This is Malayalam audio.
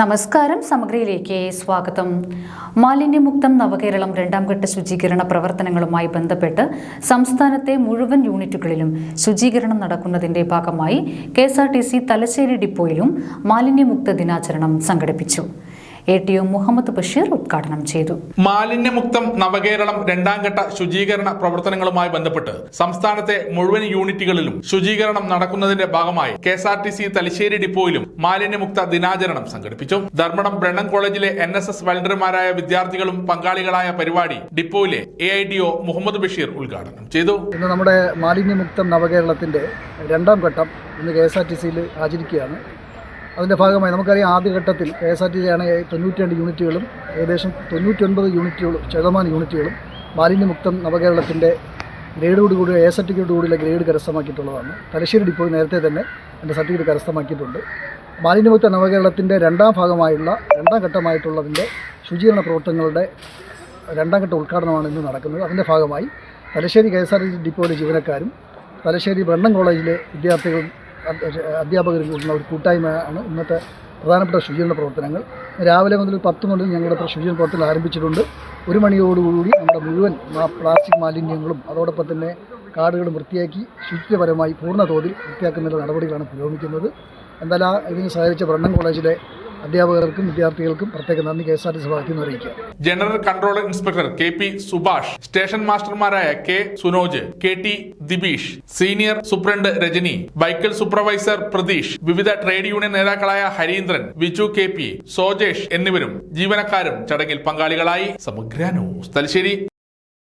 നമസ്കാരം സമഗ്രയിലേക്ക് സ്വാഗതം. മാലിന്യമുക്തം നവകേരളം രണ്ടാം ഘട്ട ശുചീകരണ പ്രവർത്തനങ്ങളുമായി ബന്ധപ്പെട്ട് സംസ്ഥാനത്തെ മുഴുവൻ യൂണിറ്റുകളിലും ശുചീകരണം നടക്കുന്നതിന്റെ ഭാഗമായി കെ തലശ്ശേരി ഡിപ്പോയിലും മാലിന്യമുക്ത ദിനാചരണം സംഘടിപ്പിച്ചു. A T O Muhammad Basheer ഉദ്ഘാടനം ചെയ്തു. മാലിന്യമുക്തം നവകേരളം രണ്ടാം ഘട്ട ശുചീകരണ പ്രവർത്തനങ്ങളുമായി ബന്ധപ്പെട്ട് സംസ്ഥാനത്തെ മുഴുവൻ യൂണിറ്റുകളിലും ശുചീകരണം നടക്കുന്നതിന്റെ ഭാഗമായി K S R T C Thalassery ഡിപ്പോയിലും മാലിന്യമുക്ത ദിനാചരണം സംഘടിപ്പിച്ചു. ധർമ്മടം ബ്രണ്ണൻ കോളേജിലെ എൻ എസ് എസ് വളണ്ടിയർമാരായ വിദ്യാർത്ഥികളും പങ്കാളികളായ പരിപാടി ഡിപ്പോയിലെ A I D O Muhammad Basheer ഉദ്ഘാടനം ചെയ്തു. ഇന്ന് നമ്മുടെ മാലിന്യമുക്തം നവകേരളത്തിന്റെ രണ്ടാം ഘട്ടം ഇന്ന് കെ എസ് ആർ ടി സിയിൽ ആചരിക്കുകയാണ് അതിന്റെ ഭാഗമായി നമുക്കറിയാം ആദ്യഘട്ടത്തിൽ കെ എസ് ആർ ടി ആണ് തൊണ്ണൂറ്റി രണ്ട് യൂണിറ്റുകളും ഏകദേശം തൊണ്ണൂറ്റൊൻപത് യൂണിറ്റുകളും ശതമാനം യൂണിറ്റുകളും മാലിന്യമുക്തം നവകേരളത്തിന്റെ ഗ്രേഡോട് കൂടി എ സർട്ടിഫിക്കറ്റ് കൂടിയുള്ള ഗ്രേഡ് കരസ്ഥമാക്കിയിട്ടുള്ളതാണ്. തലശ്ശേരി ഡിപ്പോ നേരത്തെ തന്നെ എന്റെ സർട്ടിഫിക്കറ്റ് കരസ്ഥമാക്കിയിട്ടുണ്ട്. മാലിന്യമുക്ത നവകേരളത്തിന്റെ രണ്ടാം ഭാഗമായുള്ള രണ്ടാം ഘട്ടമായിട്ടുള്ളതിന്റെ ശുചീകരണ പ്രവർത്തനങ്ങളുടെ രണ്ടാം ഘട്ട ഉദ്ഘാടനമാണ് ഇന്ന് നടക്കുന്നത്. അതിന്റെ ഭാഗമായി Thalassery K S R T ഡിപ്പോയിലെ ജീവനക്കാരും തലശ്ശേരി ബ്രണ്ണൻ കോളേജിലെ വിദ്യാർത്ഥികളും അധ്യ- അധ്യാപകരും കൂടുന്ന ഒരു കൂട്ടായ്മയാണ് ഇന്നത്തെ പ്രധാനപ്പെട്ട ശുചീകരണ പ്രവർത്തനങ്ങൾ. രാവിലെ മുതൽ പത്ത് മുതൽ ഞങ്ങളുടെ ശുചീകരണ പ്രവർത്തനം ആരംഭിച്ചിട്ടുണ്ട്. ഒരു മണിയോടുകൂടി നമ്മുടെ മുഴുവൻ പ്ലാസ്റ്റിക് മാലിന്യങ്ങളും അതോടൊപ്പം തന്നെ കാടുകളും വൃത്തിയാക്കി ശുചിത്വപരമായി പൂർണ തോതിൽ വൃത്തിയാക്കുന്നതിനുള്ള നടപടികളാണ് പുരോഗമിക്കുന്നത്. എന്തായാലും ഇതിന് സഹകരിച്ച ബ്രണ്ണൻ കോളേജിലെ അധ്യാപകർക്കും വിദ്യാർത്ഥികൾക്കും പ്രത്യേക നന്ദി K S R T C ഭാഗത്തുനിന്ന് അറിയിക്കുക general controller inspector K P Subhash station മാസ്റ്റർമാരായ K Sunoj K T Dibeesh senior superintendent Rajani ബൈക്കൽ supervisor Pratheesh വിവിധ ട്രേഡ് യൂണിയൻ നേതാക്കളായ ഹരീന്ദ്രൻ വിജു കെ പി സോജേഷ് എന്നിവരും ജീവനക്കാരും ചടങ്ങിൽ പങ്കാളികളായി. സമഗ്ര ന്യൂസ്. തലശ്ശേരി.